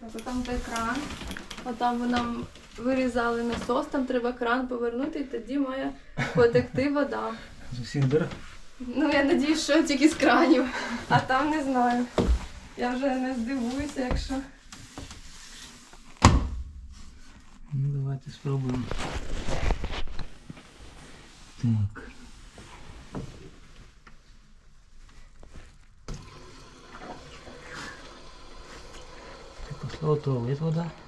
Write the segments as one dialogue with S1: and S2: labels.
S1: Так, отам той кран. Отам ви нам вирізали насос, там треба кран повернути, і тоді має потекти вода.
S2: З усіх дир.
S1: Ну, я надіюсь, що тільки з кранів, а там не знаю. Я вже не здивуюся, якщо.
S2: Ну давайте спробуємо. Так. そう、おめ。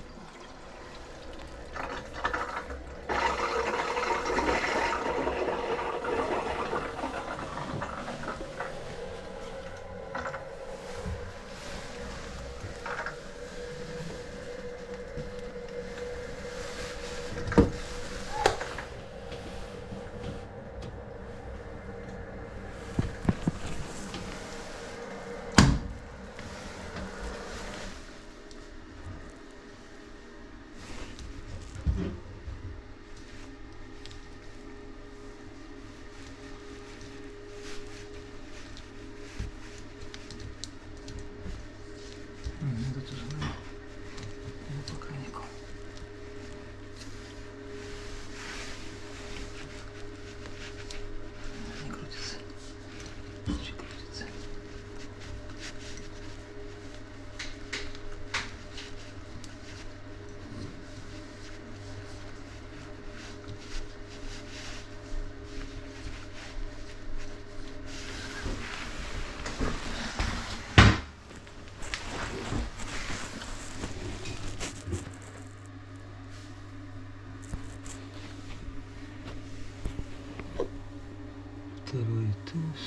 S2: Второй этаж.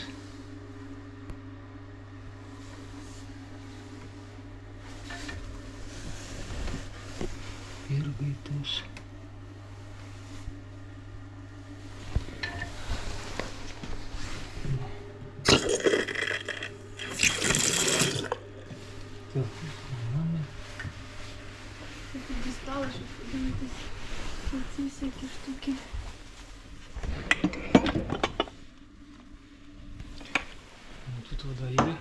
S2: Первый этаж. Так, нормально.
S1: Я тут дістала, щоб подивитись на ці всякі штуки.
S2: Тут вода є.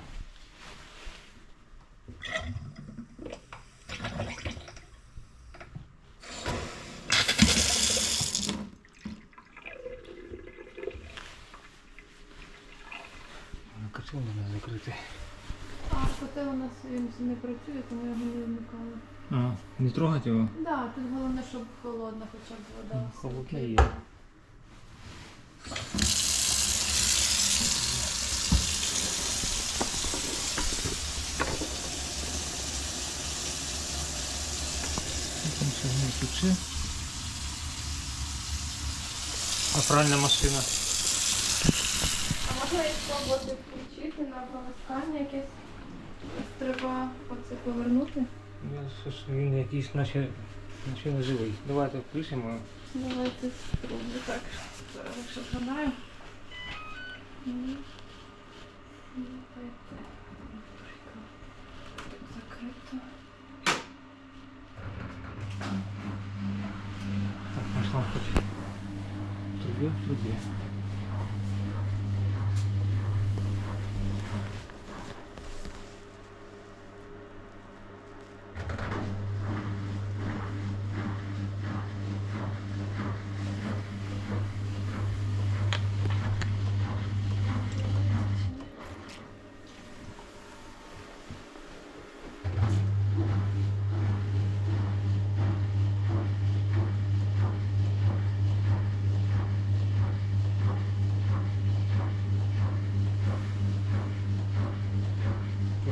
S2: Котел треба закрити.
S1: А котел у нас він не працює, тому його не вмикали.
S2: А, не трогати його?
S1: Так, да, тут головне, щоб холодна хоча б вода.
S2: Холодна є. Там не тече. А пральна машина.
S1: А можна їх спробувати включити на полоскання якесь? Треба оце повернути.
S2: Я що він якийсь наче, наче не живий. Давайте включимо.
S1: Давайте спробую так. Зараз якщо згадаю.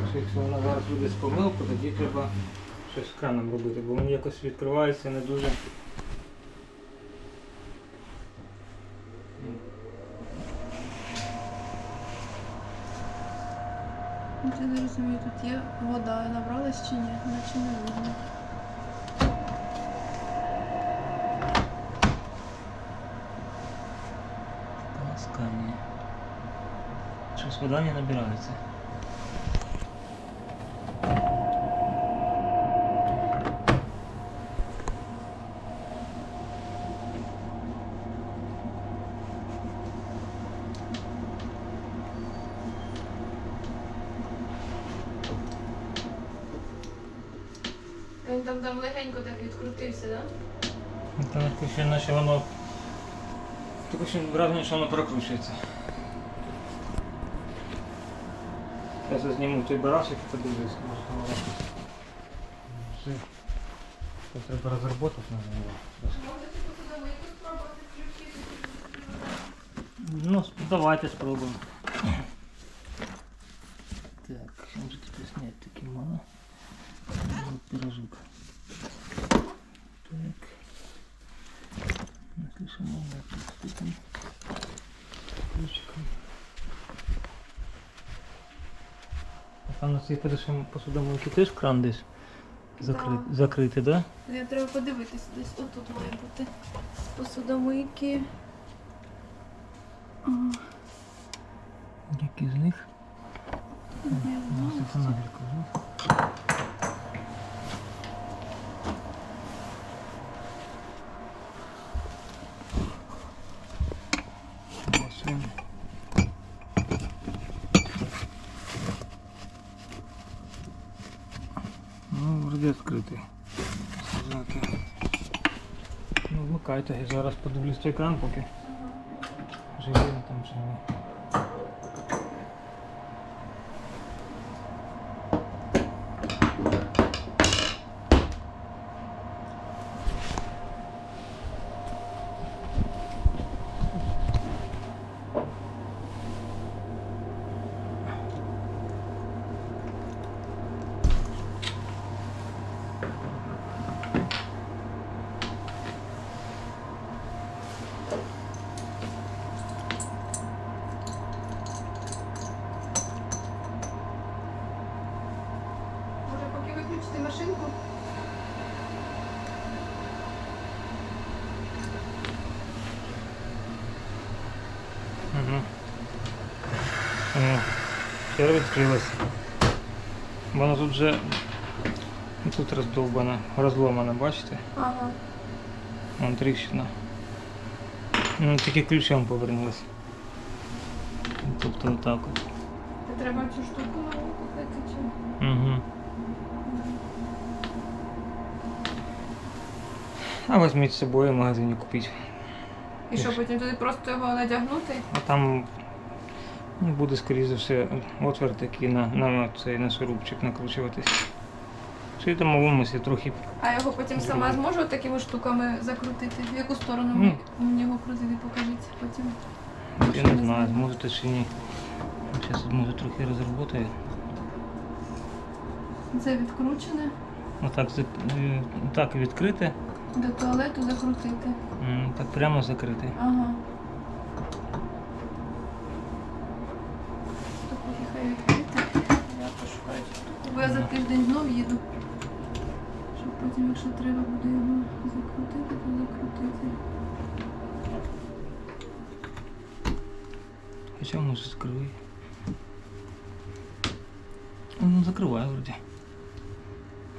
S2: Якщо, якщо вона зараз буде з помилку, тоді треба щось з краном робити, бо він якось відкривається не дуже.
S1: Я не розумію, тут є вода набралась чи ні, наче не видно.
S2: Щось вода не набирається.
S1: Там, там легенько так відкрутився, так?
S2: Там таке ще наче воно. Таке ще враження, що воно прокручується. Зараз я зніму той барашек і подивлюсь. Все. Це треба розробити на нього.
S1: Може, типу, туди мийку спробувати включити?
S2: Ну, давайте спробуємо. Так, що може тут зняти такі мало. Вот пирожок. Так. Если тут стукнем. Ключиком. А там на цій першому посудомойці теж кран десь закрит,
S1: Да.
S2: закритий, да?
S1: Я треба подивитися, десь отут має бути посудомийки.
S2: Які з них?
S1: не
S2: Ну,
S1: знаю.
S2: Вроде відкритий. Ну, вмикайте, я зараз подивлюсь екран поки. Живий там чи ні.
S1: Може, поки виключити машинку?
S2: Угу. Тепер відкрилась. Вона тут вже тут роздовбана, розломана, бачите?
S1: Ага.
S2: Вон тріщина. Ну, тільки ключом повернулась. Тобто отак от.
S1: Треба цю штуку купити чи.
S2: Угу. А візьміть з собою в магазині купіть.
S1: І що, потім туди просто його надягнути?
S2: А там ну, буде, скоріше за все, отвір такий на, на цей на шурупчик накручуватись. Чи умисі трохи.
S1: А його потім сама зможу такими штуками закрутити? В яку сторону
S2: Ну.
S1: мені його крутити, покажіть потім.
S2: Я не знаю, зможете чи ні. Зараз може трохи розроботаю.
S1: Це відкручене
S2: Отак, е, так відкрите,
S1: до туалету закрутити.
S2: м, так прямо закрите.
S1: Ага. Поки хай відкрити. Я пошукаю цю штуку. Бо я за тиждень знов їду. Щоб потім, якщо треба буде його закрутити, то закрутити.
S2: Хоча може закривай. Ну, закрываю вроде.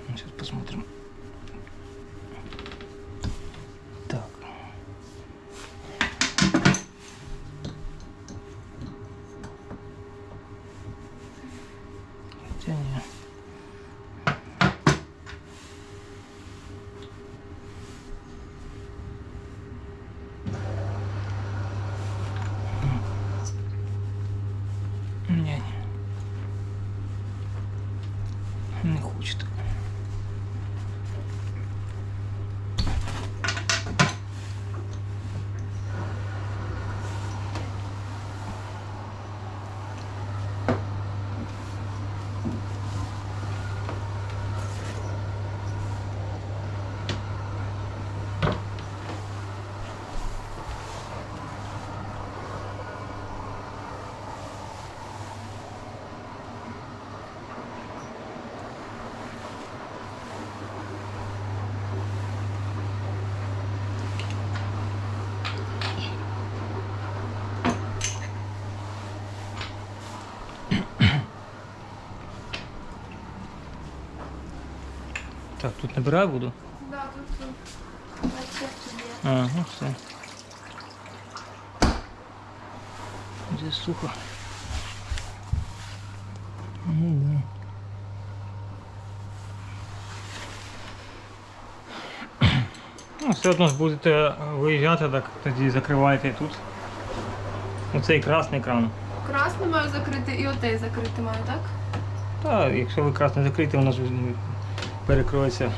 S2: Сейчас посмотрим. Не хочет. Так, тут набираю буду.
S1: Да, тут є.
S2: А, ну все. Здесь сухо. Ну да. Ну, все одно ж будете виїжджати, так тоді закривайте тут. Оцей красний кран.
S1: Красний маю закрити і отей закрити маю, так?
S2: Та якщо ви красний закрите, воно ж ну, перекроється.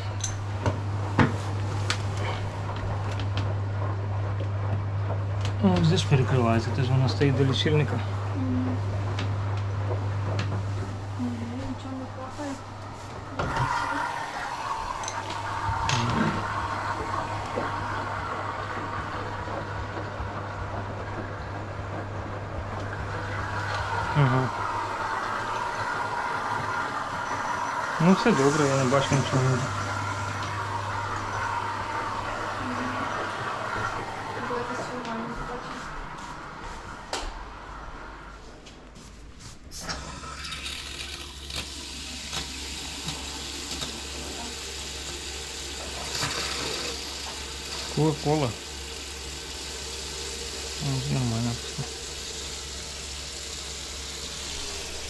S2: Ну, здесь перекривається, теж воно стоїть до лічильника.
S1: Ні, нічого не плахає.
S2: Ага. Ну все добре, я не бачу нічого. Кока-кола. Ну, Нормально все.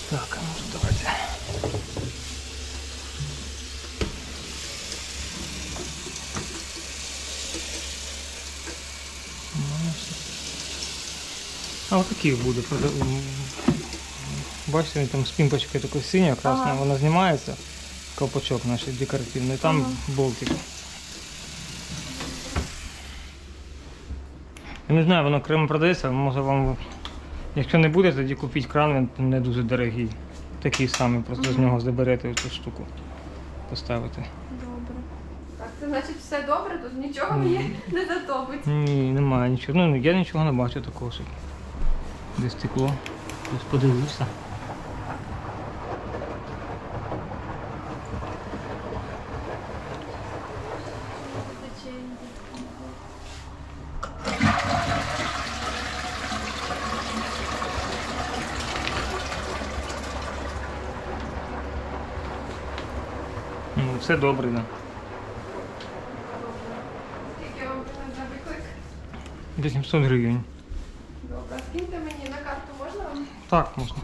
S2: Так, а ну давайте. Ну, все. А от такий буде. Бачите, він там з пімпочкою такою синя, красна,
S1: Ага.
S2: вона знімається. Колпачок наш декоративний, там
S1: Ага.
S2: болтик. Я не знаю, воно окремо продається, може вам. Якщо не буде, тоді купіть кран, він не дуже дорогий. Такий самий, просто з нього заберете цю штуку. Поставити.
S1: Добре. Так, це значить все добре, тут нічого мені не затопить.
S2: Ні, немає нічого. Ну, я нічого не бачу такого, десь текло. Десь подивлюся. Ну, все добре. Да. 800 гривень.
S1: Добре, скиньте мені на карту можна вам?
S2: Так, можна.